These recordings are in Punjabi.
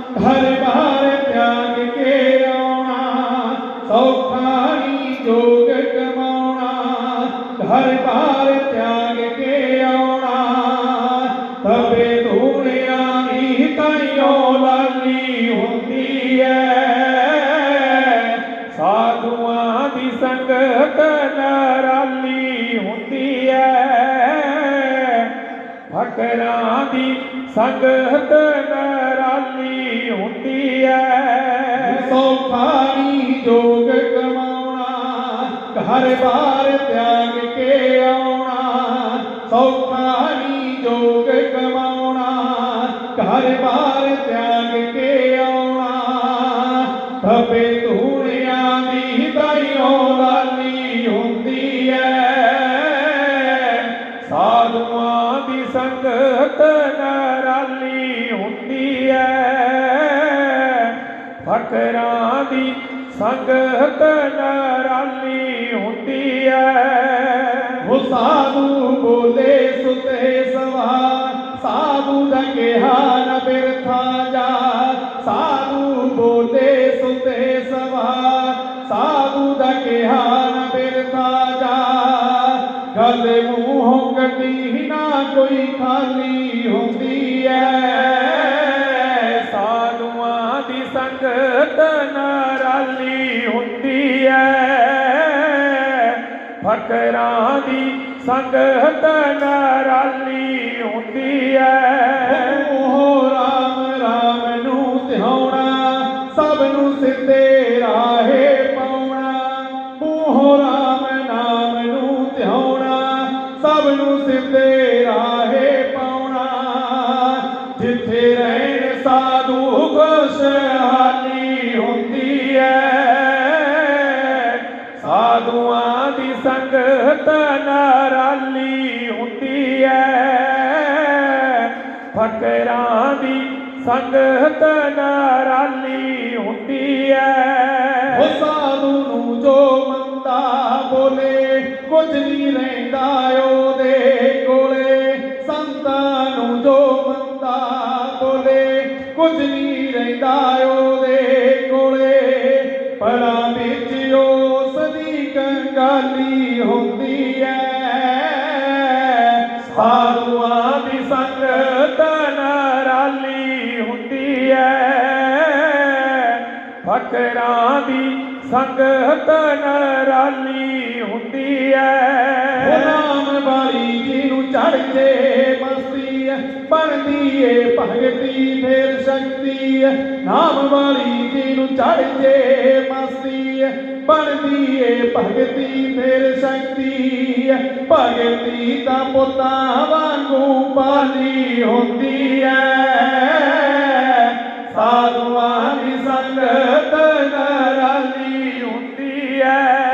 ਹਰ ਬਾਰ ਤਿਆਗ ਕੇ ਆਉਣਾ, ਸੌਖਾ ਨਹੀਂ ਜੋਗ ਕਮਾਉਣਾ। ਹਰ ਬਾਰ ਤਿਆਗ ਕੇ ਆਉਣਾ, ਤਵੇ ਧੂਣਿਆ ਦੀ ਤਾਈਓ ਲਾਲੀ ਹੁੰਦੀ ਐ। ਸਾਧੂਆਂ ਦੀ ਸੰਗਤ ਨਰਾਲੀ ਹੁੰਦੀ ਐ। ਫਕਰਾਂ ਦੀ ਸੰਗਤ ਨਰਾਲੀ ਬਾਰ ਤਿਆਗ ਕੇ ਆਉਣਾ, ਸੌਖਾ ਨਹੀਂ ਜੋਗ ਕਮਾਉਣਾ। ਘਰ ਬਾਰ ਤਿਆਗ ਕੇ ਆਉਣਾ ਤਪੇ ਧੂਣਿਆਂ ਦੀ ਤਾਈਓ ਲਾਲੀ ਹੁੰਦੀ ਐ। ਸਾਧੂਆਂ ਦੀ ਸੰਗਤ ਨਰਾਲੀ ਹੁੰਦੀ ਐ। ਫਕਰਾਂ ਦੀ ਸੰਗਤ ਨਰਾਲੀ ਹੁੰਦੀ ਐ। ਉਹ ਸਾਧੂ ਬੋਲੇ ਸੁਤੇ ਸਵਾ ਸਾਧੂ ਦਾ ਕਿਹਾ ਨ ਬਿਰਥਾ ਜਾ ਸਾਧੂ ਬੋਲੇ ਸੁਤੇ ਸਵਾ ਸਾਧੂ ਦਾ ਕਿਹਾ ਨ ਬਿਰਥਾ ਜਾ ਗੱਲ ਮੂੰਹੋਂ ਕੱਢੀ ਨਾ ਕੋਈ ਖਾਲੀ ਫਕਰਾਂ ਦੀ ਸੰਗਤ ਨਰਾਲੀ ਹੁੰਦੀ ਐ। ਉਹ ਰਾਮ ਰਾਮ ਨੂੰ ਧਿਆਉਣਾ ਸਭ ਨੂੰ ਸਿੱਧੇ ਰਾਹੇ ਪਾਉਣਾ। ਮੂੰਹ ਰਾਮ, ਨਾਮ ਨੂੰ ਧਿਆਉਣਾ ਸਭ ਨੂੰ ਸਿੱਧੇ ਰਾਹੇ ਪਾਉਣਾ। ਜਿੱਥੇ ਰਹਿਣ ਸਾਧੂ ਖੁਸ਼ਹਾਲੀ ਨਰਾਲੀ ਹੁੰਦੀ ਐ ਫਕਰਾਂ ਦੀ ਸੰਗਤ ਨਰਾਲੀ ਹੁੰਦੀ ਐ ਉਹ ਸਾਧੂ ਨੂੰ ਜੋ ਮੰਦਾ ਬੋਲੇ, ਕੁਝ ਨਹੀਂ ਰਹਿੰਦਾ ਉਹਦੇ ਕੋਲੇ। ਸੰਤਾਂ ਨੂੰ ਜੋ ਮੰਦਾ ਬੋਲੇ, ਕੁਝ ਨਹੀਂ ਰਹਿੰਦਾ ਆਗੂਆਂ ਦੀ ਸੰਗਤ ਨਰਾਲੀ ਹੁੰਦੀ ਐ ਫਕਰਾਂ ਦੀ ਸੰਗਤ ਨਰਾਲੀ ਹੁੰਦੀ ਐ ਨਾਮ ਵਾਲੀ ਜੀ ਨੂੰ ਚੜ ਕੇ ਮਸਤੀ ਐ ਬਣਦੀ ਏ ਭਗਤੀ ਫੇਰ ਸ਼ਕਤੀ ਐ ਨਾਮ ਵਾਲੀ ਜੀ ਨੂੰ ਚੜ ਕੇ ਮਸਤੀ ਐ ਬਣਦੀ ਏ ਭਗਤੀ, ਫੇਰ ਸ਼ਕਤੀ। ਐ ਭਗਤੀ ਤਾਂ ਪੁੱਤਾਂ ਵਾਂਗੂ ਪਾਲੀ ਹੁੰਦੀ ਹੈ। ਸਾਧੂਆਂ ਦੀ ਸੰਗਤ ਨਰਾਲੀ ਹੁੰਦੀ ਹੈ।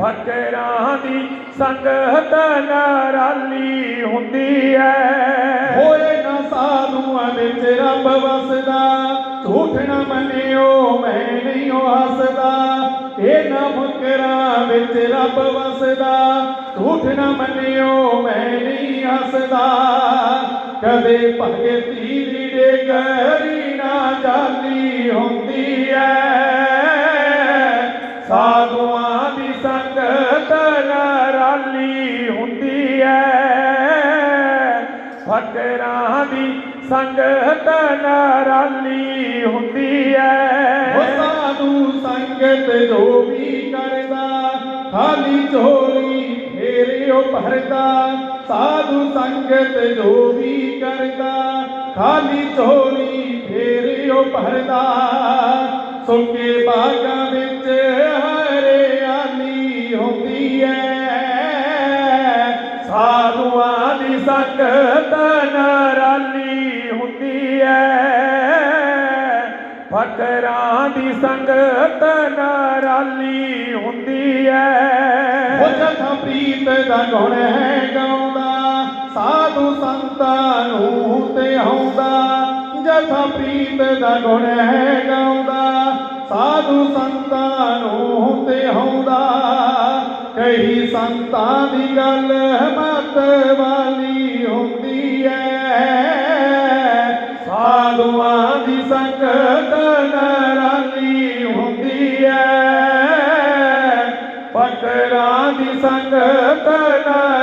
ਫਕਰਾਂ ਦੀ ਸੰਗਤ ਨਰਾਲੀ ਹੁੰਦੀ ਹੈ। ਹੋਏ ਨਾ ਸਾਧੂਆਂ ਵਿੱਚ ਰੱਬ ਵਸਦਾ, ਝੂਠ ਨਾ ਮੰਨਿਓ, ਮੈਂ ਨਹੀਂ ਉਹ ਹੱਸਦਾ। ਵਿੱਚ ਰੱਬ ਵਸਦਾ, ਝੂਠ ਨਾ ਮੰਨਿਓ, ਮੈਂ ਨਹੀਂ ਹੱਸਦਾ। ਕਦੇ ਭਗਤੀ ਦੀ ਡੇਗਰੀ ਨਾ ਜਾਲੀ ਹੁੰਦੀ ਐ। ਸਾਧੂਆਂ ਦੀ ਸੰਗਤ ਨਰਾਲੀ ਹੁੰਦੀ ਐ। ਫਕਰਾਂ ਦੀ ਸੰਗਤ ਨਰਾਲੀ ਹੁੰਦੀ ਐ। ਉਹ ਸਾਧੂ ਸੰਗਤ ਜੋ ਵੀ ਕਰਦਾ ਖਾਲੀ ਝੋਲੀ ਫੇਰ ਉਹ ਭਰਦਾ, ਸਾਧੂ ਸੰਗਤ ਜੋ ਕਰਦਾ, ਖਾਲੀ ਝੋਲੀ ਫੇਰ ਉਹ ਭਰਦਾ। ਸੁੱਕੇ ਬਾਗਾਂ ਵਿੱਚ ਹਰਿਆਲੀ ਹੁੰਦੀ ਐ, ਸਾਧੂਆਂ ਦੀ ਸੰਗਤ ਨਰਾਲੀ ਹੁੰਦੀ ਐ। ਫਕਰਾਂ ਦੀ ਸੰਗਤ ਨਰਾਲੀ ਜਥਾ ਦਾ ਗੁਣ ਹੈ ਗਾਉਂਦਾ, ਸਾਧੂ ਸੰਤਾਂ ਨੂੰ ਤੇ ਆਉਂਦਾ। ਜਥਾ ਪ੍ਰੀਤ ਦਾ ਗੁਣ ਹੈ ਗਾਉਂਦਾ, ਸਾਧੂ ਸੰਤਾਂ ਨੂੰ ਤੇ ਆਉਂਦਾ। ਕਹੀ ਸੰਤਾਂ ਦੀ ਗੱਲ ਮਤ ਸੰਗਤ ਨਰਾਲੀ